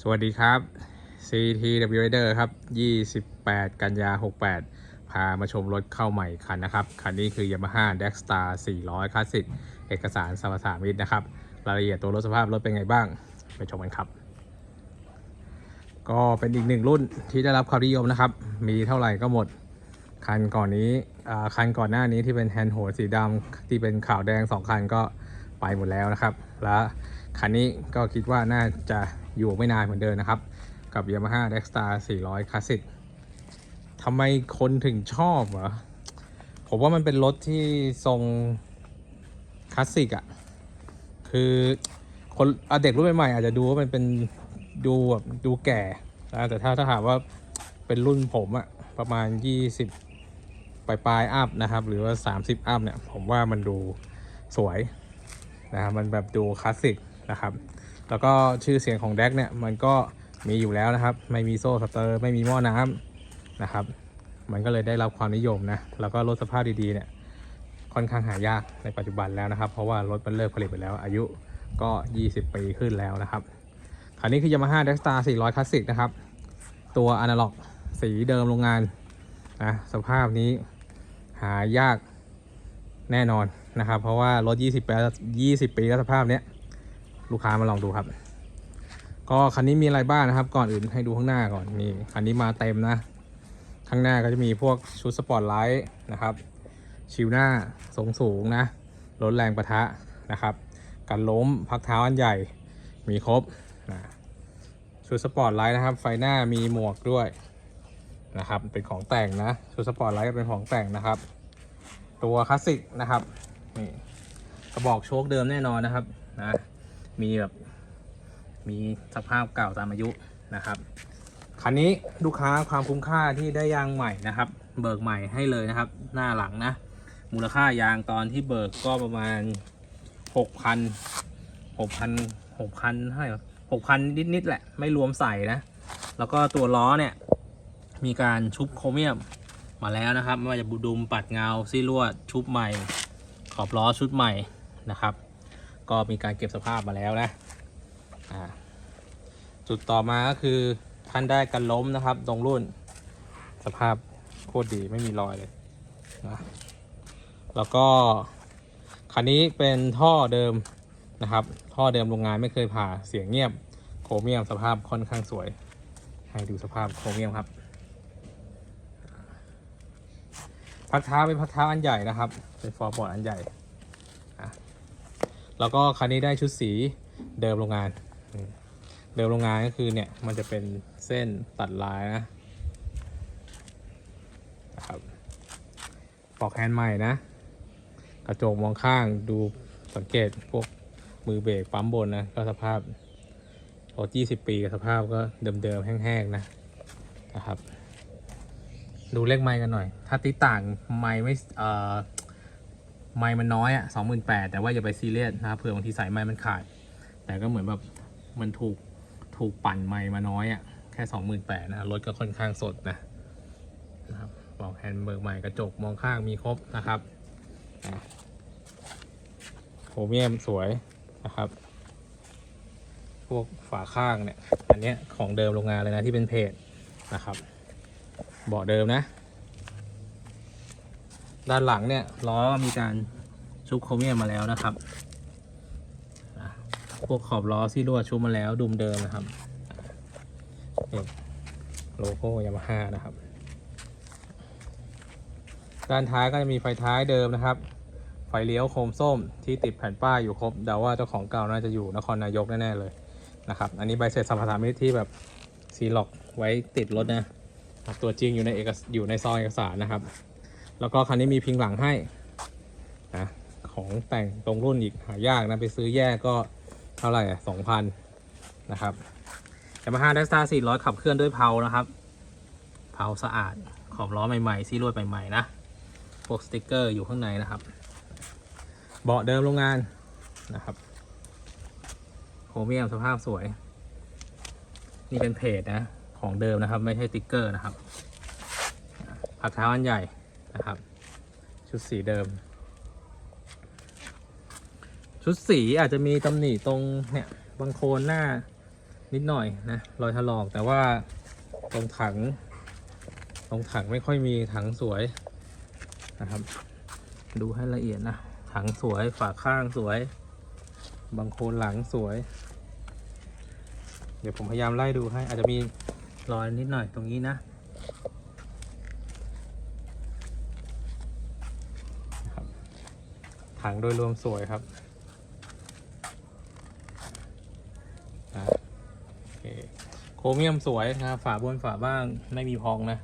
สวัสดีครับ CTW Rider ครับ 28 กันยา 68 พามาชมรถเข้าใหม่คันนะครับ คันนี้คือ Yamaha Dexstar 400 Classic เอกสารสมรสามิตนะครับ รายละเอียดตัวรถสภาพรถเป็นไงบ้าง ไปชมกันครับ ก็เป็นอีกหนึ่งรุ่นที่ได้รับความนิยมนะครับ มีเท่าไหร่ก็หมด คันก่อนนี้คันก่อนหน้านี้ที่เป็นแฮนด์โฮลสีดำที่เป็นขาวแดงสองคันก็ไปหมดแล้วนะครับ แล้วคันนี้ก็คิดว่าน่าจะ อยู่ไม่นานเหมือนเดิมนะครับ กับ Yamaha Dexstar 400 Classic ทำไมคนถึงชอบเหรอ ผมว่ามันเป็นรถที่ทรงคลาสสิกอะ่ะคือคนอเด็กรุ่นใหม่ๆอาจจะดูว่ามันเป็นดูแบบดูแก่ แต่ถ้าถ้าหากว่าเป็นรุ่นผมอะประมาณ 20 ปลายปลายๆอัพนะครับ หรือว่า 30 อัพเนี่ย ผมว่ามันดูสวยนะครับมันแบบดูคลาสสิกนะครับ แล้วก็ชื่อเสียงของแดกเนี่ยมันก็มีอยู่แล้วนะครับ ไม่มีโซ่สเตอร์ ไม่มีหม้อน้ำนะครับ มันก็เลยได้รับความนิยมนะ แล้วก็รถสภาพดีๆเนี่ยค่อนข้างหายากในปัจจุบันแล้วนะครับ เพราะว่ารถมันเลิกผลิตไปแล้ว อายุก็ 20 ปีขึ้นแล้วนะครับคันนี้คือ Yamaha Dexstar 400 Classic นะครับ ตัวอนาล็อกสีเดิมโรงงานนะสภาพนี้หายากแน่นอนนะครับ เพราะว่ารถ 20 ปี 20 ปีแล้วสภาพเนี้ย ลูกค้ามาลองดูครับ ก็คันนี้มีอะไรบ้างนะครับ ก่อนอื่นให้ดูข้างหน้าก่อนนี่คันนี้มาเต็มนะ ข้างหน้าก็จะมีพวกชุดสปอร์ตไลท์นะครับชิวหน้าทรงสูงนะลดแรงประทะนะครับกันล้มพักเท้าอันใหญ่มีครบนะชุดสปอร์ตไลท์นะครับ ไฟหน้ามีหมวกด้วยนะครับ เป็นของแต่งนะชุดสปอร์ตไลท์เป็นของแต่งนะครับ ตัวคลาสสิกนะครับนี่กระบอกโชคเดิมแน่นอนนะครับนะ มีแบบมีสภาพเก่าตามอายุนะครับ คันนี้ลูกค้าความคุ้มค่าที่ได้ยางใหม่นะครับ เบิกใหม่ให้เลยนะครับ หน้าหลังนะ มูลค่ายางตอนที่เบิกก็ประมาณหกพันหกพันหกพันเท่าไหร่หกพันนิดๆแหละ ไม่รวมใส่นะ แล้วก็ตัวล้อเนี่ยมีการชุบโครเมียมมาแล้วนะครับ ไม่ว่าจะบูดุมปัดเงาซี่ลวดชุบใหม่ ขอบล้อชุดใหม่นะครับ ก็มีการเก็บสภาพมาแล้วนะจุดต่อมาก็คือท่านได้กันล้มนะครับตรงรุ่น สภาพโคตรดีไม่มีรอยเลยนะแล้วก็คันนี้เป็นท่อเดิมนะครับ ท่อเดิมโรงงานไม่เคยผ่าเสียงเงียบโครเมียมสภาพค่อนข้างสวย ให้ดูสภาพโครเมียมครับพักเท้าเป็นพักเท้าอันใหญ่นะครับ เป็นฟอร์บอร์ดอันใหญ่ แล้วก็คันนี้ได้ชุดสีเดิมโรงงาน เดิมโรงงานก็คือเนี่ยมันจะเป็นเส้นตัดลายนะนะครับปอกแฮนด์ใหม่นะ กระจกมองข้างดูสังเกตพวกมือเบรกปั๊มบนนะก็สภาพรถ20ปีสภาพก็เดิมๆแห้งๆนะนะครับ ดูเลขไม้กันหน่อย ถ้าติดต่างไม้ไม่เอ่อ ไม้มันน้อยอะสองหมื่นแปดแต่ว่าอย่าไปซีเรียสนะครับเผื่อบางทีสายไม้มันขาด แต่ก็เหมือนแบบมันถูกถูกปั่นไม้มาน้อยอะแค่สองหมื่นแปดนะรถก็ค่อนข้างสดนะนะครับบอกแฮนด์เบิร์กใหม่กระจกมองข้างมีครบนะครับอะโครเมียมสวยนะครับ พวกฝาข้างเนี่ย อันเนี้ยของเดิมโรงงานเลยนะที่เป็นเพจนะครับ เบาะเดิมนะ ด้านหลังเนี่ยล้อมีการชุบโครเมียมมาแล้วนะครับพวกขอบล้อซี่ลวชุบมาแล้วดุมเดิมนะครับโลโก้ยามาฮ่านะครับด้านท้ายก็จะมีไฟท้ายเดิมนะครับ ไฟเลี้ยวโคมส้มที่ติดแผ่นป้ายอยู่ครบเดาว่าเจ้าของเก่าน่าจะอยู่นครนายกแน่ๆเลยนะครับ อันนี้ใบเสร็จสัมปทานมิตรที่แบบซีล็อกไว้ติดรถนะตัวจริงอยู่ในเอกอยู่ในซองเอกสารนะครับ แล้วก็คันนี้มีพิงหลังให้นะของแต่งตรงรุ่นอีกหายากนะ ไปซื้อแยกก็เท่าไหร่สองพันนะครับยามาฮ่าดัสตาสี่ร้อยขับเคลื่อนด้วยเพลานะครับ เพลาสะอาด ขอบล้อใหม่ๆซี่ลวดใหม่ๆนะพวกสติกเกอร์อยู่ข้างในนะครับ เบาะเดิมโรงงานนะครับโครเมียมสภาพสวย นี่เป็นเพจนะ ของเดิมนะครับ ไม่ใช่ติ๊กเกอร์นะครับผักเท้าอันใหญ่ นะครับ ชุดสีเดิม ชุดสีอาจจะมีตำหนิตรงเนี่ยบางโคนหน้านิดหน่อยนะรอยถลอกแต่ว่าตรงถัง ตรงถังไม่ค่อยมีถังสวยนะครับ ดูให้ละเอียดนะถังสวยฝาข้างสวย บางโคนหลังสวย เดี๋ยวผมพยายามไล่ดูให้อาจจะมีรอยนิดหน่อยตรงนี้นะนะครับ ถังโดยรวมสวยครับโครเมียมสวยนะครับ ฝาบนฝาบ้างไม่มีพองนะ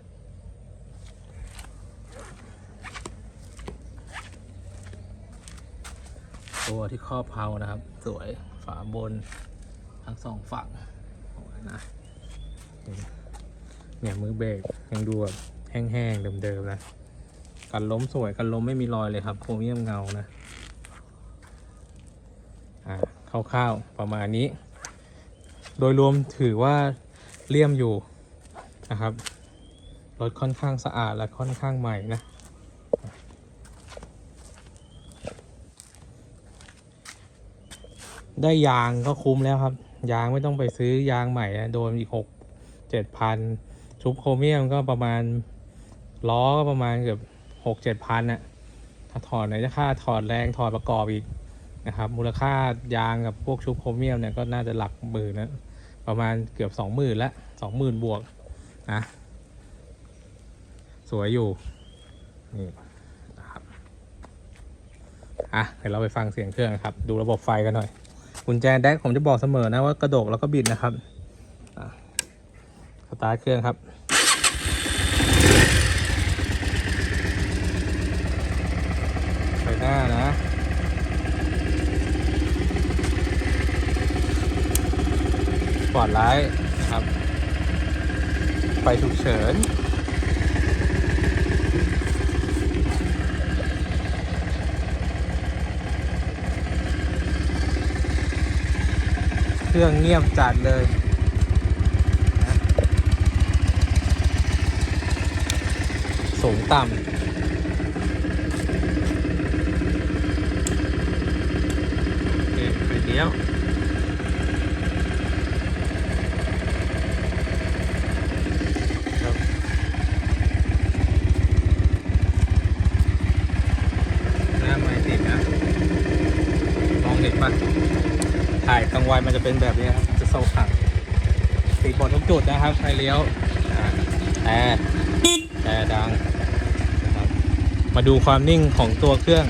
ตัวที่ครอบเพานะครับ สวยฝาบนทั้งสองฝั่งนะเนี่ยมือเบรกยังดูแบบแห้งๆเดิมๆนะ กันล้มสวยกันล้มไม่มีรอยเลยครับ โครเมียมเงานะ คร่าวๆประมาณนี้ โดยรวมถือว่าเลี่ยมอยู่นะครับรถค่อนข้างสะอาดและค่อนข้างใหม่นะ ได้ยางก็คุ้มแล้วครับ ยางไม่ต้องไปซื้อยางใหม่นะโดนอีกหกเจ็ดพันชุบโครเมียมก็ประมาณล้อก็ประมาณเกือบหกเจ็ดพันน่ะถ้าถอดไหนจะค่าถอดแรงถอดประกอบอีก นะครับมูลค่ายางกับพวกชุบโครเมียมเนี่ยก็น่าจะหลักหมื่นนะประมาณเกือบสองหมื่นละสองหมื่นบวกนะสวยอยู่นี่นะครับอะเดี๋ยวเราไปฟังเสียงเครื่องครับ ดูระบบไฟกันหน่อยกุญแจแดกผมจะบอกเสมอนะว่ากระโดกแล้วก็บิดนะครับสตาร์ทเครื่องครับไฟหน้านะ ปลอดไลท์ครับ ไฟฉุกเฉิน เครื่องเงียบจัดเลยสูงต่ำเคไปเดียวครับหน้าไม่ติดนะ มองเห็นปะ ถ่ายกลางวันมันจะ เป็นแบบนี้ครับจะโซ่ขังติดหมดทุกจุดนะครับไฟเลี้ยวแอร์แอร์ดังนะครับมาดูความนิ่งของตัวเครื่อง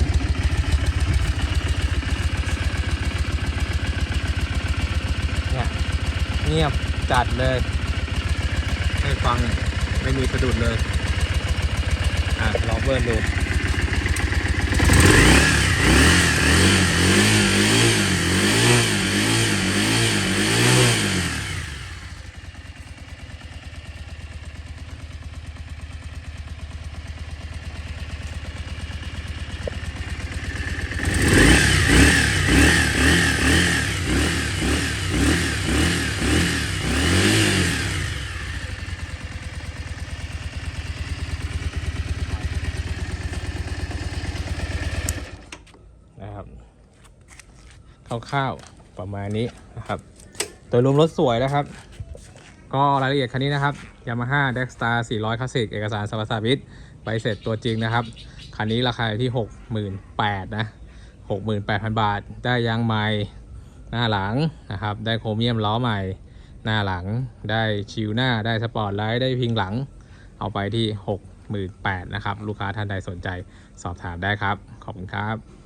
เนี่ยเงียบจัดเลย ให้ฟังไม่มีสะดุดเลย อะลองเบิร์นดู คร่าวๆประมาณนี้นะครับ โดยรวมรถสวยนะครับ ก็รายละเอียดคันนี้นะครับ Yamaha d e x t a r 400 Classic เอกสารสมรสามิตใบเสร็จตัวจริงนะครับ คันนี้ราคาที่ 68,000นะ 68,000 บาท ได้ยางใหม่หน้าหลังนะครับ ได้โครเมียมล้อใหม่ หน้าหลัง ได้ชิวหน้า ได้สปอร์ตไลท์ ได้พิงหลัง เอาไปที่ 68,000นะครับ ลูกค้าท่านใดสนใจสอบถามได้ครับ ขอบคุณครับ